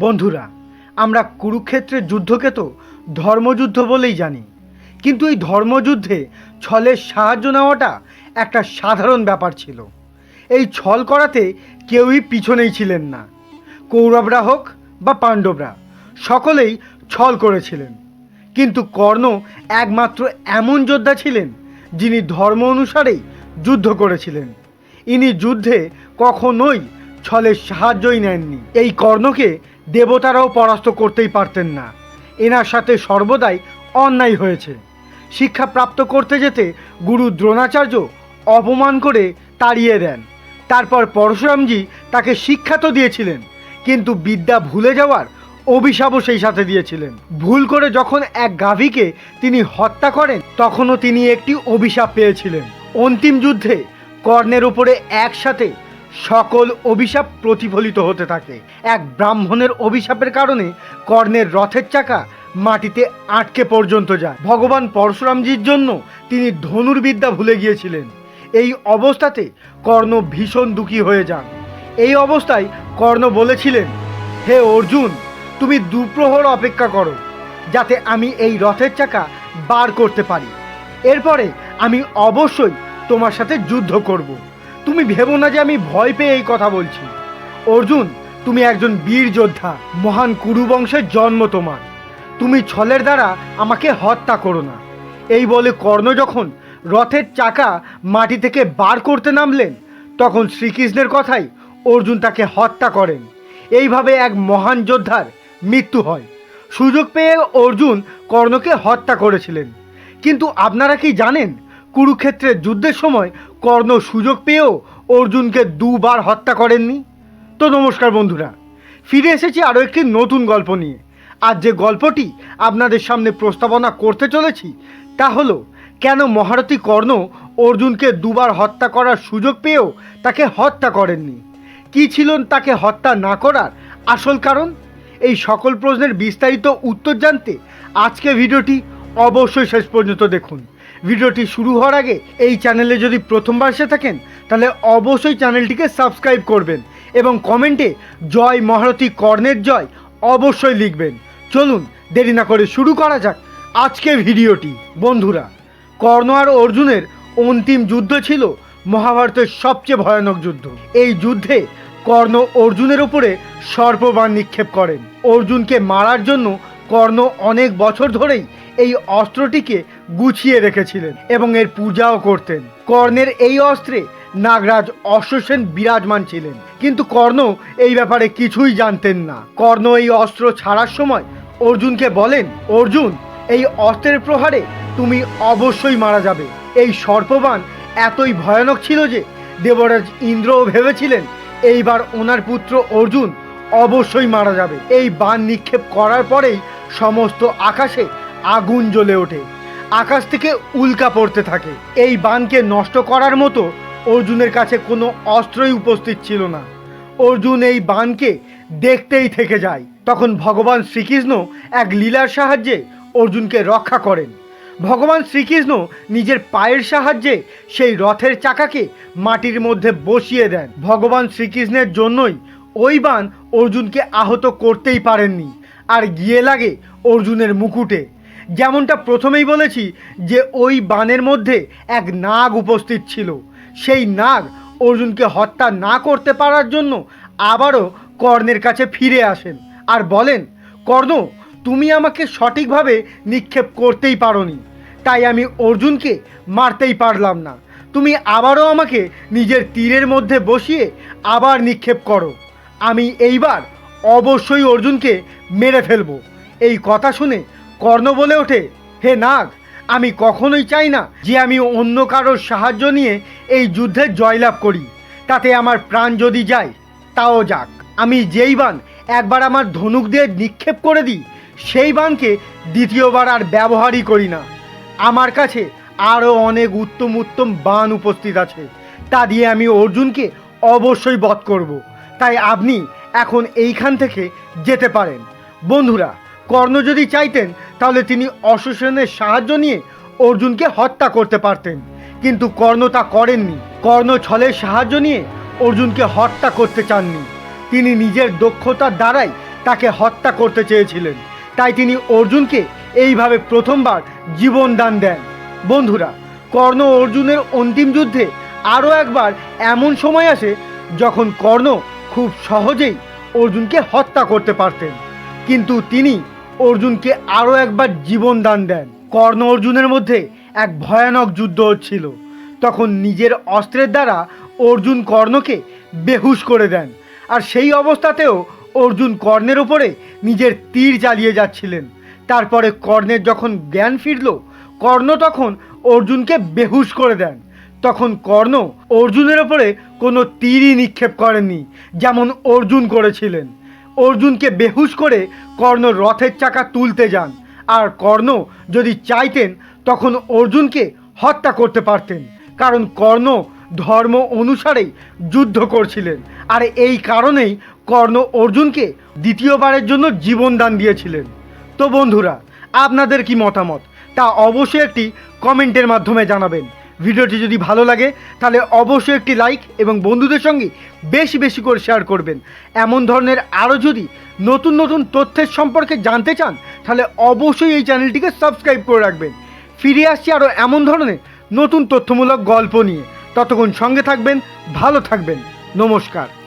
বন্ধুরা, আমরা কুরুক্ষেত্রের যুদ্ধকে তো ধর্মযুদ্ধ বলেই জানি। কিন্তু এই ধর্মযুদ্ধে ছলের সাহায্য নেওয়াটা একটা সাধারণ ব্যাপার ছিল। এই ছল করাতে কেউই পিছনেই ছিলেন না। কৌরবরা হোক বা পাণ্ডবরা, সকলেই ছল করেছিলেন। কিন্তু কর্ণ একমাত্র এমন যোদ্ধা ছিলেন যিনি ধর্ম অনুসারেই যুদ্ধ করেছিলেন। ইনি যুদ্ধে কখনোই ছলের সাহায্যই নেননি। এই কর্ণকে দেবতারাও পরাস্ত করতেই পারতেন না। এনার সাথে সর্বদাই অন্যায় হয়েছে। শিক্ষা প্রাপ্ত করতে যেতে গুরু দ্রোণাচার্য অপমান করে তাড়িয়ে দেন। তারপর পরশুরামজি তাকে শিক্ষা তো দিয়েছিলেন, কিন্তু বিদ্যা ভুলে যাওয়ার অভিশাপও সেই সাথে দিয়েছিলেন। ভুল করে যখন এক গাভীকে তিনি হত্যা করেন, তখনও তিনি একটি অভিশাপ পেয়েছিলেন। অন্তিম যুদ্ধে কর্ণের উপরে একসাথে সকল অভিশাপ প্রতিফলিত হতে থাকে। এক ব্রাহ্মণের অভিশাপের কারণে কর্ণের রথের চাকা মাটিতে আটকে পর্যন্ত যায়। ভগবান পরশুরামজির জন্য তিনি ধনুর্বিদ্যা ভুলে গিয়েছিলেন। এই অবস্থাতে কর্ণ ভীষণ দুঃখী হয়ে যান। এই অবস্থায় কর্ণ বলেছিলেন, হে অর্জুন, তুমি দুপ্রহর অপেক্ষা করো, যাতে আমি এই রথের চাকা বার করতে পারি। এরপরে আমি অবশ্যই তোমার সাথে যুদ্ধ করব। তুমি ভেবো না যে আমি ভয় পেয়ে এই কথা বলছি। অর্জুন, তুমি একজন বীর যোদ্ধা, মহান কুরু বংশের জন্ম তোমার। তুমি ছলের দ্বারা আমাকে হত্যা করো না। এই বলে কর্ণ যখন রথের চাকা মাটি থেকে বার করতে নামলেন, তখন শ্রীকৃষ্ণের কথাই অর্জুন তাকে হত্যা করেন। এইভাবে এক মহান যোদ্ধার মৃত্যু হয়। সুযোগ পেয়ে অর্জুন কর্ণকে হত্যা করেছিলেন। কিন্তু আপনারা কি জানেন কুরুক্ষেত্রের যুদ্ধের সময় কর্ণ সুযোগ পেয়েও অর্জুনকে দুবার হত্যা করেননি। তো নমস্কার বন্ধুরা, ফিরে এসেছি আরও একটি নতুন গল্প নিয়ে। আর যে গল্পটি আপনাদের সামনে প্রস্তাবনা করতে চলেছি, তা হলো, কেন মহারথী কর্ণ অর্জুনকে দুবার হত্যা করার সুযোগ পেয়েও তাকে হত্যা করেননি? কী ছিল তাকে হত্যা না করার আসল কারণ? এই সকল প্রশ্নের বিস্তারিত উত্তর জানতে আজকে ভিডিওটি অবশ্যই শেষ পর্যন্ত দেখুন। ভিডিওটি শুরু হওয়ার আগে এই চ্যানেলে যদি প্রথমবার এসে থাকেন, তাহলে অবশ্যই চ্যানেলটিকে সাবস্ক্রাইব করবেন এবং কমেন্টে জয় মহারথী কর্ণের জয় অবশ্যই লিখবেন। চলুন, দেরি না করে শুরু করা যাক আজকের ভিডিওটি। বন্ধুরা, কর্ণ আর অর্জুনের অন্তিম যুদ্ধ ছিল মহাভারতের সবচেয়ে ভয়ানক যুদ্ধ। এই যুদ্ধে কর্ণ অর্জুনের উপরে সর্পবাণ নিক্ষেপ করেন। অর্জুনকে মারার জন্য কর্ণ অনেক বছর ধরেই এই অস্ত্রটিকে গুছিয়ে রেখেছিলেন এবং এর পূজাও করতেন। কর্ণের এই অস্ত্রে নাগরাজ অশ্বসেন বিরাজমান ছিলেন। কিন্তু কর্ণ এই ব্যাপারে কিছুই জানতেন না। কর্ণ এই অস্ত্র ছাড়ার সময় অর্জুনকে বলেন, অর্জুন, এই অস্ত্রের প্রহারে তুমি অবশ্যই মারা যাবে। এই সর্পবাণ এতই ভয়ানক ছিল যে দেবরাজ ইন্দ্রও ভেবেছিলেন, এইবার ওনার পুত্র অর্জুন অবশ্যই মারা যাবে। এই বাণ নিক্ষেপ করার পরেই সমস্ত আকাশে আগুন জ্বলে ওঠে। আকাশ থেকে উল্কা পড়তে থাকে। এই বানকে নষ্ট করার মতো অর্জুনের কাছে কোনো অস্ত্রই উপস্থিত ছিল না। অর্জুন এই বাণকে দেখতেই থেকে যায়। তখন ভগবান শ্রীকৃষ্ণ এক লীলার সাহায্যে অর্জুনকে রক্ষা করেন। ভগবান শ্রীকৃষ্ণ নিজের পায়ের সাহায্যে সেই রথের চাকাকে মাটির মধ্যে বসিয়ে দেন। ভগবান শ্রীকৃষ্ণের জন্যই ওই বান অর্জুনকে আহত করতেই পারেননি। আর গিয়ে লাগে অর্জুনের মুকুটে। যেমনটা প্রথমেই বলেছি যে ওই বানের মধ্যে এক নাগ উপস্থিত ছিল। সেই নাগ অর্জুনকে হত্যা না করতে পারার জন্য আবারও কর্ণের কাছে ফিরে আসেন আর বলেন, কর্ণ, তুমি আমাকে সঠিকভাবে নিক্ষেপ করতেই পারোনি। তাই আমি অর্জুনকে মারতেই পারলাম না। তুমি আবারও আমাকে নিজের তীরের মধ্যে বসিয়ে আবার নিক্ষেপ করো। আমি এইবার অবশ্যই অর্জুনকে মেরে ফেলব। এই কথা শুনে কর্ণ বলে ওঠে, হে নাগ, আমি কখনোই চাই না যে আমি অন্য কারোর সাহায্য নিয়ে এই যুদ্ধে জয়লাভ করি। তাতে আমার প্রাণ যদি যায়, তাও যাক। আমি যেই বান একবার আমার ধনুক দিয়ে নিক্ষেপ করে দিই, সেই বানকে দ্বিতীয়বার আর ব্যবহারই করি না। আমার কাছে আরও অনেক উত্তম উত্তম বান উপস্থিত আছে। তা দিয়ে আমি অর্জুনকে অবশ্যই বধ করব। তাই আপনি এখন এইখান থেকে যেতে পারেন। বন্ধুরা কর্ণ যদি চাইতেন, তাহলে তিনি অশ্বসেনের সাহায্য নিয়ে অর্জুনকে হত্যা করতে পারতেন। কিন্তু কর্ণ তা করেননি। কর্ণ ছলের সাহায্য নিয়ে অর্জুনকে হত্যা করতে চাননি। তিনি নিজের দক্ষতার দ্বারাই তাকে হত্যা করতে চেয়েছিলেন। তাই তিনি অর্জুনকে এইভাবে প্রথমবার জীবন দান দেন। বন্ধুরা, কর্ণ অর্জুনের অন্তিম যুদ্ধে আরও একবার এমন সময় আসে যখন কর্ণ খুব সহজেই অর্জুনকে হত্যা করতে পারতেন। কিন্তু তিনি অর্জুনকে আরও একবার জীবন দান দেন। কর্ণ অর্জুনের মধ্যে এক ভয়ানক যুদ্ধ হচ্ছিল। তখন নিজের অস্ত্রের দ্বারা অর্জুন কর্ণকে বেহুশ করে দেন। আর সেই অবস্থাতেও অর্জুন কর্ণের ওপরে নিজের তীর চালিয়ে যাচ্ছিলেন। তারপরে কর্ণের যখন জ্ঞান ফিরল, কর্ণ তখন অর্জুনকে বেহুশ করে দেন। তখন কর্ণ অর্জুনের ওপরে কোনো তীরই নিক্ষেপ করেননি, যেমন অর্জুন করেছিলেন। অর্জুনকে বেহুশ করে কর্ণ রথের চাকা তুলতে যান। আর কর্ণ যদি চাইতেন, তখন অর্জুনকে হত্যা করতে পারতেন। কারণ কর্ণ ধর্ম অনুসারেই যুদ্ধ করছিলেন। আর এই কারণেই কর্ণ অর্জুনকে দ্বিতীয়বারের জন্য জীবনদান দিয়েছিলেন। তো বন্ধুরা, আপনাদের কি মতামত? তা অবশ্যই একটি কমেন্টের মাধ্যমে জানাবেন। ভিডিওটি যদি ভালো লাগে, তাহলে অবশ্যই একটি লাইক এবং বন্ধুদের সঙ্গে বেশি বেশি করে শেয়ার করবেন। এমন ধরনের আরও যদি নতুন নতুন তথ্যের সম্পর্কে জানতে চান, তাহলে অবশ্যই এই চ্যানেলটিকে সাবস্ক্রাইব করে রাখবেন। ফিরে আসছি আরও এমন ধরনের নতুন তথ্যমূলক গল্প নিয়ে। ততক্ষণ সঙ্গে থাকবেন, ভালো থাকবেন। নমস্কার।